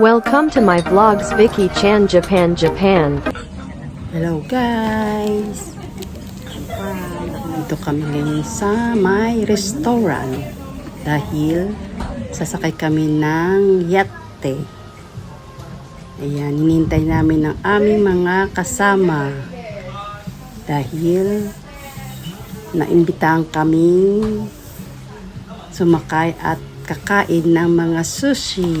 Welcome to my vlogs Vicky Chan Japan Japan. Hello guys! Dito kami ngayon sa may restaurant dahil sasakay kami ng yate. Ayan, hinintay namin ng aming mga kasama dahil naimbitahan kaming sumakay at kakain ng mga sushi.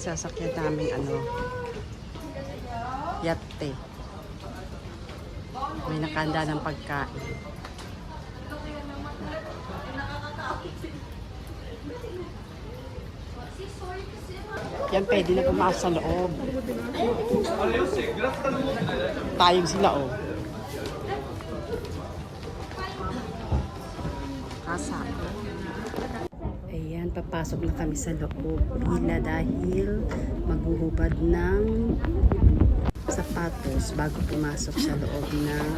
yung sasakyan namin ano. Yate. May nakanda ng pagkain. Yan, pwede na pumasok sa loob. Tayong sila, oh. Kasa. Ayan, papasok na kami sa loob. Pila dahil maghuhubad ng sapatos bago pumasok sa loob ng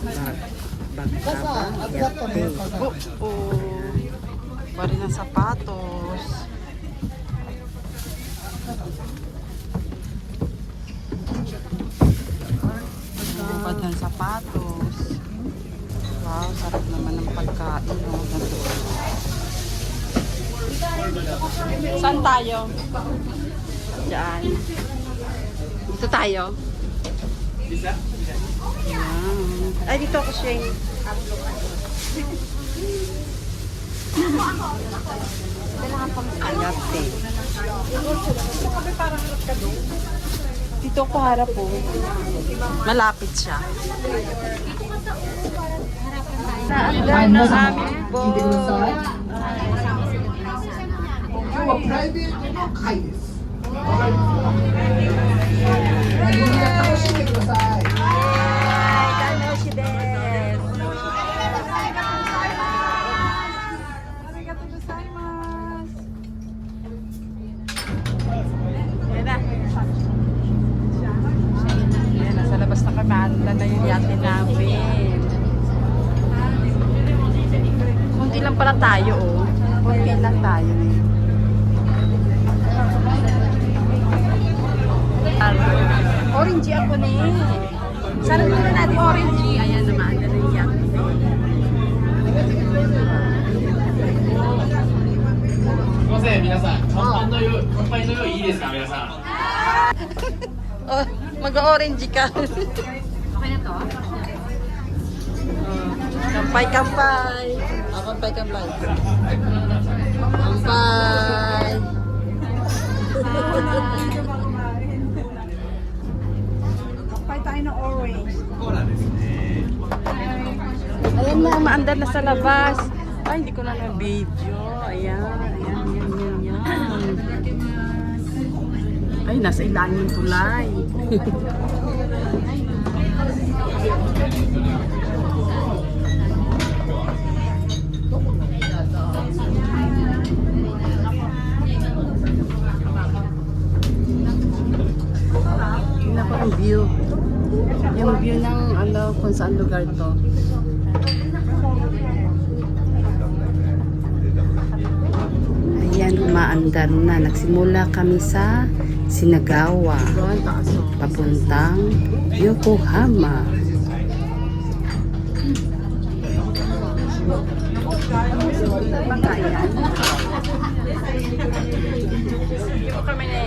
bag. Bag ka ba? Yate. Oh, oh. Bari ng sapatos. Hubad ng sapatos. Wow, sarap naman ng pagkain. Oh. Ganito. Saan tayo? Diyan. Dito tayo. Yan. Ay, dito ako, Shane. Ayate. Dito ako harap po. Malapit siya. Naandar na sa aming boat. Yan na. Yan, nasa labas na kami. Anda na yung yate namin. Kunti lang pala tayo, oh. Kunti lang tayo. Orangey ako na eh. Sarap muna natin orangey. Ayan naman, ang ganun yan. Jose, minasan, champan no yu, champan no yu, ii desu ka, minasan? oh, mag-orangey ka. okay na to? Kampay, kampay. Ah, kampay, kampay. Kampay. kampay. Tayo ng orange. Ayan na, maandar na sa labas. Ay, hindi ko na na-video. Ayan, ayan, ayan, ayan, ayan. Ay, nasa ilalim yung tulay. Yung view. Yung view ng ano, kung saan lugar to. Ayan, umaandar na. Nagsimula kami sa Sinagawa, papuntang Yokohama. Video mo kami na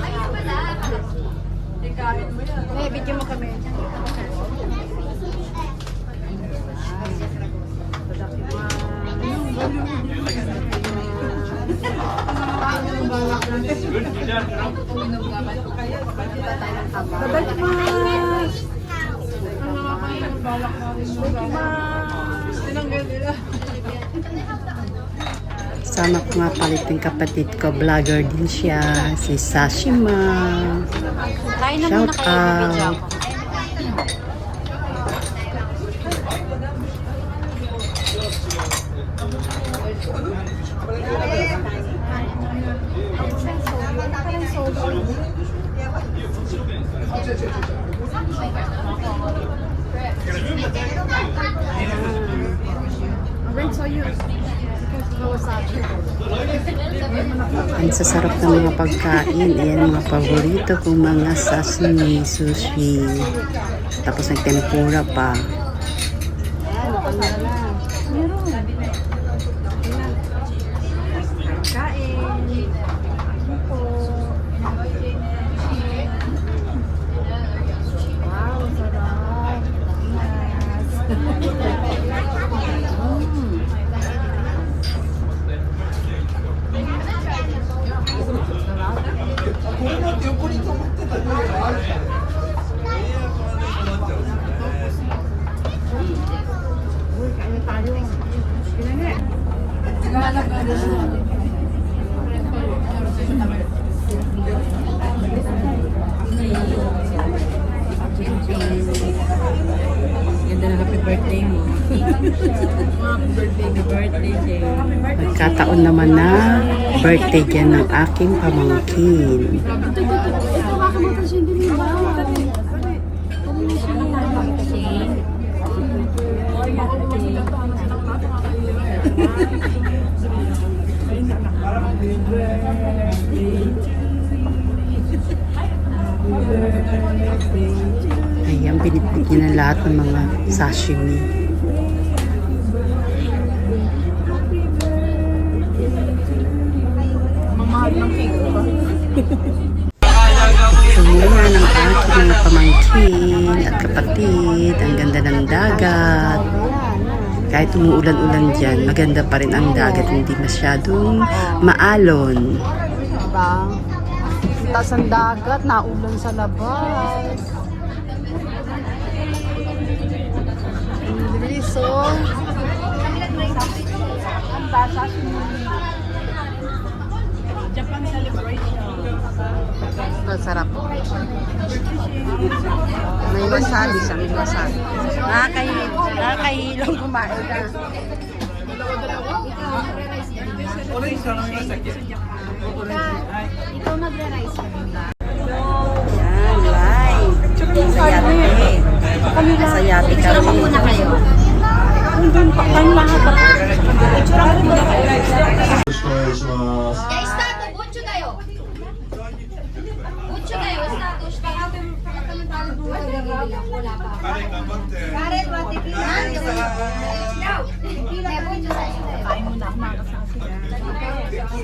Eh, video mo kami. Sama ko nga palit yung kapatid ko. Vlogger din siya. Si Sashima. Shout out. ako. Ang sasarap ng mga pagkain. Ayan mga paborito kong mga sashimi, sushi. Tapos ang tempura pa. Ganda na happy birthday mo. happy birthday, Jay. Nagkataon naman na birthday yan ng aking pamangkin. Ng mga sashimi. Sumula ng aking mga pamangkin at kapatid. Ang ganda ng dagat. Kahit umuulan-ulan dyan, maganda pa rin ang dagat. Hindi masyadong maalon. Diba? Taas ang dagat, naulan sa labas. Ikaw magre-rise ka ba? Yan, live. Masayate. Masayate ka rin. muna kayo. Doon pa kayo lahat. Picture ako muna kayo. Guys, tato, buncho tayo. Buncho tayo, status. Wala pa.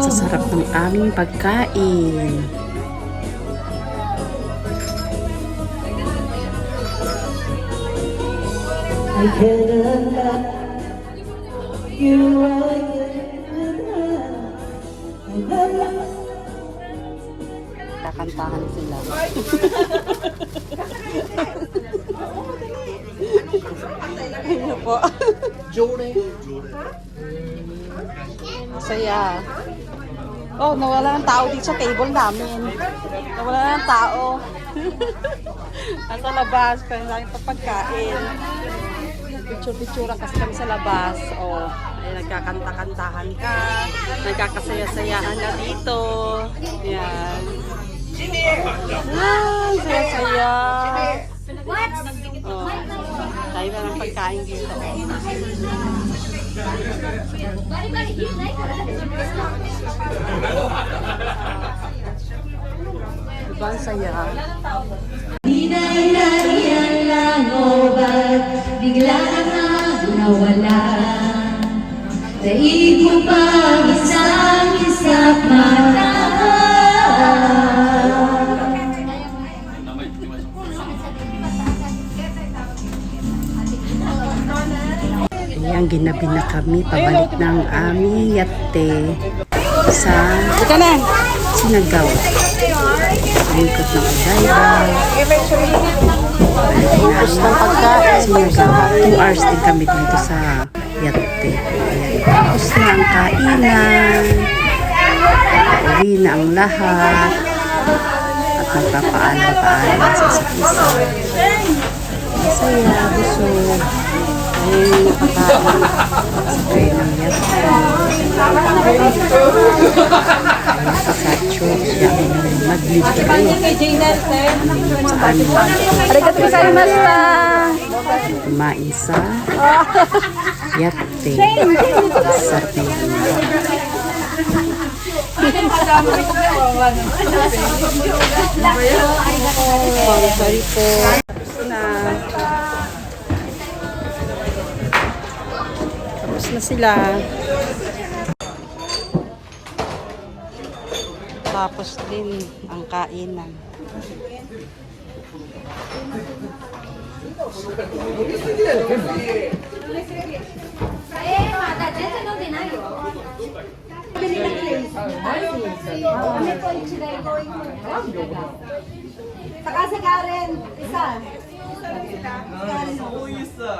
Ang sasarap ng aming pagkain. Kakantahan sila. Ano po? Masaya. Oh, nawala ng tao dito sa table namin. Nawala ng tao. Nasa labas, kaya lang pa pagkain. Picture-picture kasi kami sa labas. Oh, ay nagkakanta-kantahan ka. Nagkakasaya-sayahan na dito. Yan. Ah, saya-saya. What? Oh, tayo na ng pagkain dito. Diba ang saya? Dinay-nariyan lang o bigla na nawala? Daig mo pa isang isang mata Ayan, ginabi na kami. Pabalik ng aming yate sa! Sinagaw. Ikot ng Odaiba. Tapos ng pagkain. Sinagaw. Two hours din kami dito sa yate. Ayan. Tapos na ang kainan. Uwi na ang lahat. At magpapaalam-paalam sa isa't isa. Masaya, busog. Arigato gozaimashita! Kumain sa yate. Sarap ng. Sorry po. sila. Tapos din ang kainan. Saka sa Karen, isa. Karen, isa.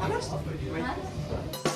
話しとく